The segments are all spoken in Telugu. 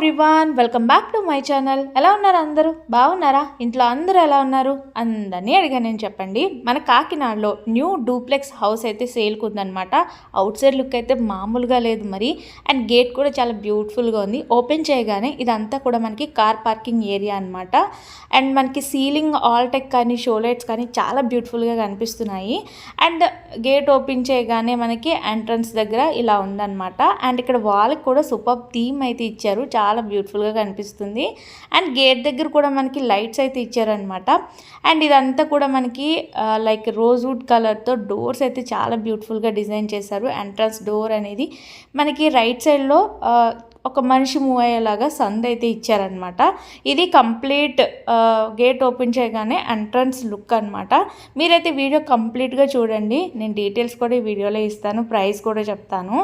Everyone welcome back to my channel ఎలా ఉన్నారు అందరూ? బాగున్నారా? ఇంట్లో అందరూ ఎలా ఉన్నారు? అందరినీ అడిగా నేను చెప్పండి. మన కాకినాడలో న్యూ డూప్లెక్స్ హౌస్ అయితే సేల్కి ఉందన్నమాట. అవుట్ సైడ్ లుక్ అయితే మామూలుగా లేదు మరి. అండ్ గేట్ కూడా చాలా బ్యూటిఫుల్గా ఉంది. ఓపెన్ చేయగానే ఇదంతా కూడా మనకి కార్ పార్కింగ్ ఏరియా అనమాట అండ్ మనకి సీలింగ్ ఆల్ టెక్ కానీ షో లైట్స్ కానీ చాలా బ్యూటిఫుల్గా కనిపిస్తున్నాయి. అండ్ గేట్ ఓపెన్ చేయగానే మనకి ఎంట్రన్స్ దగ్గర ఇలా ఉందన్నమాట. అండ్ ఇక్కడ వాళ్ళకి కూడా సూపర్ థీమ్ అయితే ఇచ్చారు. చాలా చాలా బ్యూటిఫుల్గా కనిపిస్తుంది. అండ్ గేట్ దగ్గర కూడా మనకి లైట్స్ అయితే ఇచ్చారనమాట అండ్ ఇదంతా కూడా మనకి లైక్ రోజ్ వుడ్ కలర్తో డోర్స్ అయితే చాలా బ్యూటిఫుల్గా డిజైన్ చేశారు. ఎంట్రన్స్ డోర్ అనేది మనకి రైట్ సైడ్లో ఒక మనిషి మూవ్ అయ్యేలాగా సంద్ అయితే ఇచ్చారనమాట ఇది కంప్లీట్ గేట్ ఓపెన్ చేయగానే ఎంట్రన్స్ లుక్ అనమాట మీరైతే వీడియో కంప్లీట్గా చూడండి. నేను డీటెయిల్స్ కూడా ఈ వీడియోలో ఇస్తాను. ప్రైస్ కూడా చెప్తాను.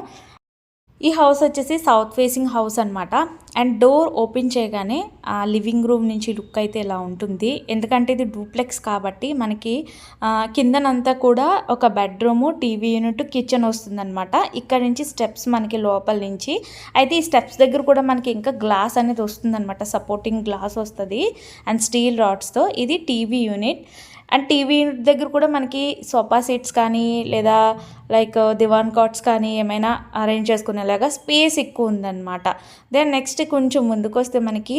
ఈ హౌస్ వచ్చేసి సౌత్ ఫేసింగ్ హౌస్ అనమాట అండ్ డోర్ ఓపెన్ చేయగానే ఆ లివింగ్ రూమ్ నుంచి లుక్ అయితే ఇలా ఉంటుంది. ఎందుకంటే ఇది డూప్లెక్స్ కాబట్టి మనకి కిందనంతా కూడా ఒక బెడ్రూము టీవీ యూనిట్ కిచెన్ వస్తుందన్నమాట. ఇక్కడ నుంచి స్టెప్స్ మనకి లోపల నుంచి. అయితే ఈ స్టెప్స్ దగ్గర కూడా మనకి ఇంకా గ్లాస్ అనేది వస్తుందన్నమాట. సపోర్టింగ్ గ్లాస్ వస్తుంది. అండ్ స్టీల్ రాడ్స్తో ఇది టీవీ యూనిట్ అండ్ టీవీ దగ్గర కూడా మనకి సోఫా సీట్స్ కానీ లేదా లైక్ దివాన్ కాట్స్ కానీ ఏమైనా అరేంజ్ చేసుకునేలాగా స్పేస్ ఎక్కువ ఉందన్నమాట. దెన్ నెక్స్ట్ కొంచెం ముందుకు వస్తే మనకి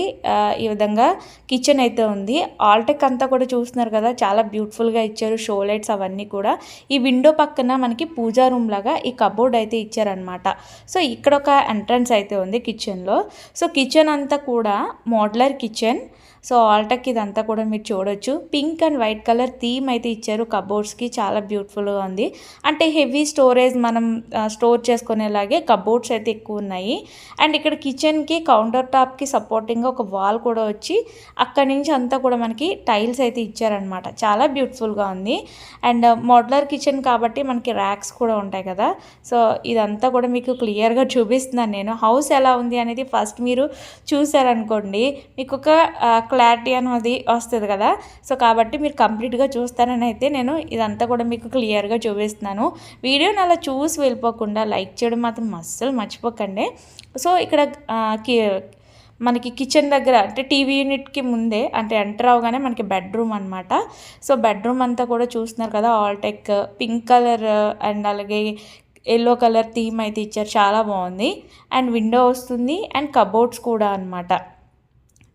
ఈ విధంగా కిచెన్ అయితే ఉంది. ఆల్టెక్ అంతా కూడా చూస్తున్నారు కదా చాలా బ్యూటిఫుల్గా ఇచ్చారు షో లైట్స్ అవన్నీ కూడా. ఈ విండో పక్కన మనకి పూజా రూమ్ లాగా ఈ కబోర్డ్ అయితే ఇచ్చారనమాట సో ఇక్కడ ఒక ఎంట్రన్స్ అయితే ఉంది కిచెన్లో. సో కిచెన్ అంతా కూడా మోడ్లర్ కిచెన్ సో ఆల్టక్ ఇదంతా కూడా మీరు చూడొచ్చు. Pink and white colour theme అయితే ఇచ్చారు కబోర్డ్స్కి. చాలా బ్యూటిఫుల్గా ఉంది. అంటే హెవీ స్టోరేజ్ మనం స్టోర్ చేసుకునేలాగే కబోర్డ్స్ అయితే ఎక్కువ ఉన్నాయి. అండ్ ఇక్కడ కిచెన్కి కౌంటర్ టాప్కి సపోర్టింగ్గా ఒక వాల్ కూడా వచ్చి అక్కడి నుంచి అంతా కూడా మనకి టైల్స్ అయితే ఇచ్చారనమాట చాలా బ్యూటిఫుల్గా ఉంది. అండ్ మోడ్లర్ కిచెన్ కాబట్టి మనకి ర్యాక్స్ కూడా ఉంటాయి కదా. సో ఇదంతా కూడా మీకు క్లియర్గా చూపిస్తున్నాను నేను. హౌస్ ఎలా ఉంది అనేది ఫస్ట్ మీరు చూసారనుకోండి. మీకు ఒక క్లారిటీ అనేది వస్తుంది కదా. సో కాబట్టి మీరు కంప్లీట్గా చూస్తారని అయితే నేను ఇదంతా కూడా మీకు క్లియర్గా చూపిస్తున్నాను. వీడియోని అలా చూసి వెళ్ళిపోకుండా లైక్ చేయడం మాత్రం అస్సలు మర్చిపోకండి. సో ఇక్కడ కి- మనకి కిచెన్ దగ్గర అంటే టీవీ యూనిట్కి ముందే అంటే ఎంటర్ అవగానే మనకి బెడ్రూమ్ అనమాట సో బెడ్రూమ్ అంతా కూడా చూస్తున్నారు కదా ఆల్టెక్ పింక్ కలర్ అండ్ అలాగే ఎల్లో కలర్ థీమ్ అయితే ఇచ్చారు. చాలా బాగుంది. అండ్ విండో వస్తుంది. అండ్ కబోర్డ్స్ కూడా అనమాట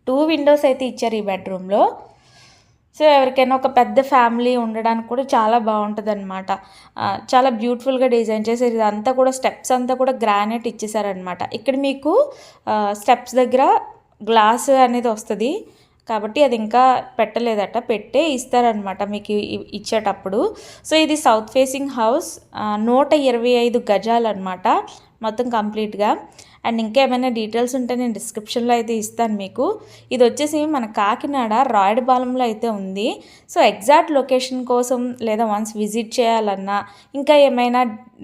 టూ విండోస్ అయితే ఇచ్చారు ఈ బెడ్రూమ్లో. సో ఎవరికైనా ఒక పెద్ద ఫ్యామిలీ ఉండడానికి కూడా చాలా బాగుంటుంది అనమాట చాలా బ్యూటిఫుల్గా డిజైన్ చేశారు. ఇదంతా కూడా స్టెప్స్ అంతా కూడా గ్రానైట్ ఇచ్చేసారనమాట ఇక్కడ మీకు స్టెప్స్ దగ్గర గ్లాస్ అనేది వస్తుంది. కాబట్టి అది ఇంకా పెట్టలేదట. పెట్టే ఇస్తారనమాట మీకు ఇచ్చేటప్పుడు. సో ఇది సౌత్ ఫేసింగ్ హౌస్ నూట ఇరవై ఐదు గజాలన్నమాట. మొత్తం కంప్లీట్గా. అండ్ ఇంకా ఏమైనా డీటెయిల్స్ ఉంటే నేను డిస్క్రిప్షన్లో అయితే ఇస్తాను మీకు. ఇది వచ్చేసి మన కాకినాడ రాయడపాలెంలో అయితే ఉంది. సో ఎగ్జాక్ట్ లొకేషన్ కోసం లేదా వన్స్ విజిట్ చేయాలన్నా ఇంకా ఏమైనా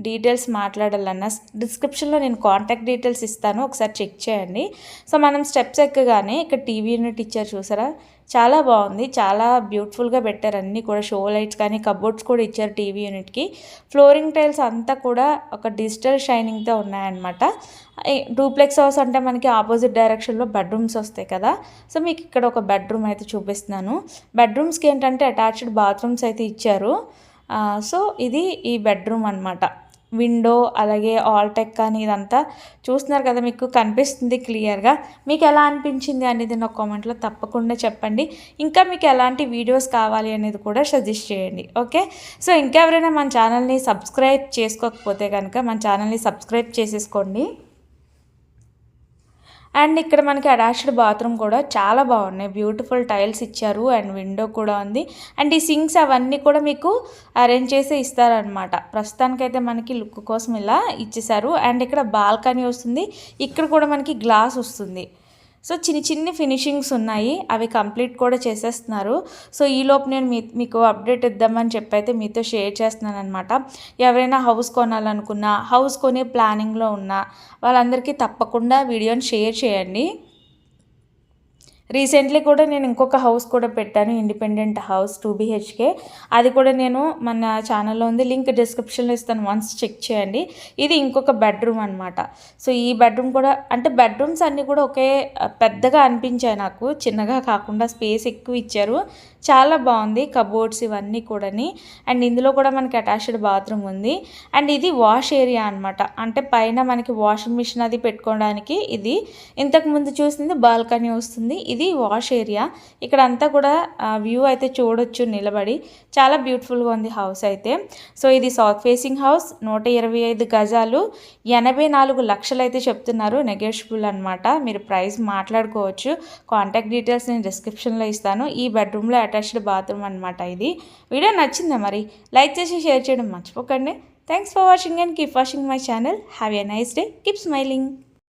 డీటెయిల్స్ మాట్లాడాలన్నా డిస్క్రిప్షన్లో నేను కాంటాక్ట్ డీటెయిల్స్ ఇస్తాను. ఒకసారి చెక్ చేయండి. సో మనం స్టెప్స్ ఎక్కగానే ఇక్కడ టీవీ యూనిట్ ఇచ్చారు చూసారా? చాలా బాగుంది. చాలా బ్యూటిఫుల్గా పెట్టారు అన్నీ కూడా. షో లైట్స్ కానీ కబోర్డ్స్ కూడా ఇచ్చారు టీవీ యూనిట్కి ఫ్లోరింగ్ టైల్స్ అంతా కూడా ఒక డిజిటల్ షైనింగ్తో ఉన్నాయన్నమాట. డూప్లెక్స్ హౌస్ అంటే మనకి ఆపోజిట్ డైరెక్షన్లో బెడ్రూమ్స్ వస్తాయి కదా. సో మీకు ఇక్కడ ఒక బెడ్రూమ్ అయితే చూపిస్తున్నాను. బెడ్రూమ్స్కి ఏంటంటే అటాచ్డ్ బాత్రూమ్స్ అయితే ఇచ్చారు. సో ఇది ఈ బెడ్రూమ్ అనమాట విండో అలాగే ఆల్టెక్ అని ఇదంతా చూస్తున్నారు కదా మీకు కనిపిస్తుంది క్లియర్గా మీకు ఎలా అనిపించింది అనేది నా కామెంట్లో తప్పకుండా చెప్పండి. ఇంకా మీకు ఎలాంటి వీడియోస్ కావాలి అనేది కూడా సజెస్ట్ చేయండి ఓకే సో ఇంకా ఎవరైనా మన ఛానల్ని సబ్స్క్రైబ్ చేసుకోకపోతే కనుక మన ఛానల్ని సబ్స్క్రైబ్ చేసేసుకోండి. అండ్ ఇక్కడ మనకి అటాచ్డ్ బాత్రూమ్ కూడా చాలా బాగున్నాయి. బ్యూటిఫుల్ టైల్స్ ఇచ్చారు అండ్ విండో కూడా ఉంది. అండ్ ఈ సింక్స్ అవన్నీ కూడా మీకు అరేంజ్ చేసి ఇస్తారనమాట ప్రస్తుతానికైతే మనకి లుక్ కోసం ఇలా ఇచ్చేసారు అండ్ ఇక్కడ బాల్కనీ వస్తుంది. ఇక్కడ కూడా మనకి గ్లాస్ వస్తుంది. సో చిన్ని చిన్ని ఫినిషింగ్స్ ఉన్నాయి అవి కంప్లీట్ కూడా చేసేస్తున్నారు. సో ఈలోపు నేను మీ మీకు అప్డేట్ ఇద్దామని చెప్పి అయితే మీతో షేర్ చేస్తున్నాను అనమాట ఎవరైనా హౌస్ కొనాలనుకున్నా హౌస్ కొనే ప్లానింగ్లో ఉన్నా వాళ్ళందరికీ తప్పకుండా వీడియోని షేర్ చేయండి. రీసెంట్లీ కూడా నేను ఇంకొక హౌస్ కూడా పెట్టాను ఇండిపెండెంట్ హౌస్ టూ బీహెచ్కే అది కూడా నేను మన ఛానల్లో ఉంది లింక్ డిస్క్రిప్షన్లో ఇస్తాను వన్స్ చెక్ చేయండి. ఇది ఇంకొక బెడ్రూమ్ అనమాట సో ఈ బెడ్రూమ్ కూడా అంటే బెడ్రూమ్స్ అన్నీ కూడా ఒకే పెద్దగా అనిపించాయి నాకు చిన్నగా కాకుండా స్పేస్ ఎక్కువ ఇచ్చారు. చాలా బాగుంది కబోర్డ్స్ ఇవన్నీ కూడాని. అండ్ ఇందులో కూడా మనకి అటాచ్డ్ బాత్రూమ్ ఉంది. అండ్ ఇది వాష్ ఏరియా అనమాట అంటే పైన మనకి వాషింగ్ మిషన్ అది పెట్టుకోవడానికి ఇది. ఇంతకు ముందు చూసింది బాల్కనీ వస్తుంది. ఇది వాష్ ఏరియా. ఇక్కడ అంతా కూడా వ్యూ అయితే చూడొచ్చు నిలబడి. చాలా బ్యూటిఫుల్గా ఉంది హౌస్ అయితే. సో ఇది సౌత్ ఫేసింగ్ హౌస్. నూట ఇరవై ఐదు గజాలు. ఎనభై నాలుగు లక్షలు అయితే చెప్తున్నారు నెగోషియబుల్ అనమాట మీరు ప్రైస్ మాట్లాడుకోవచ్చు. కాంటాక్ట్ డీటెయిల్స్ నేను డిస్క్రిప్షన్లో ఇస్తాను. ఈ బెడ్రూమ్లో అటాచ్డ్ బాత్రూమ్ అనమాట ఇది. వీడియో నచ్చిందా మరి? లైక్ చేసి షేర్ చేయడం మర్చిపోకండి. Thanks for watching and keep watching my channel. Have a nice day. Keep smiling.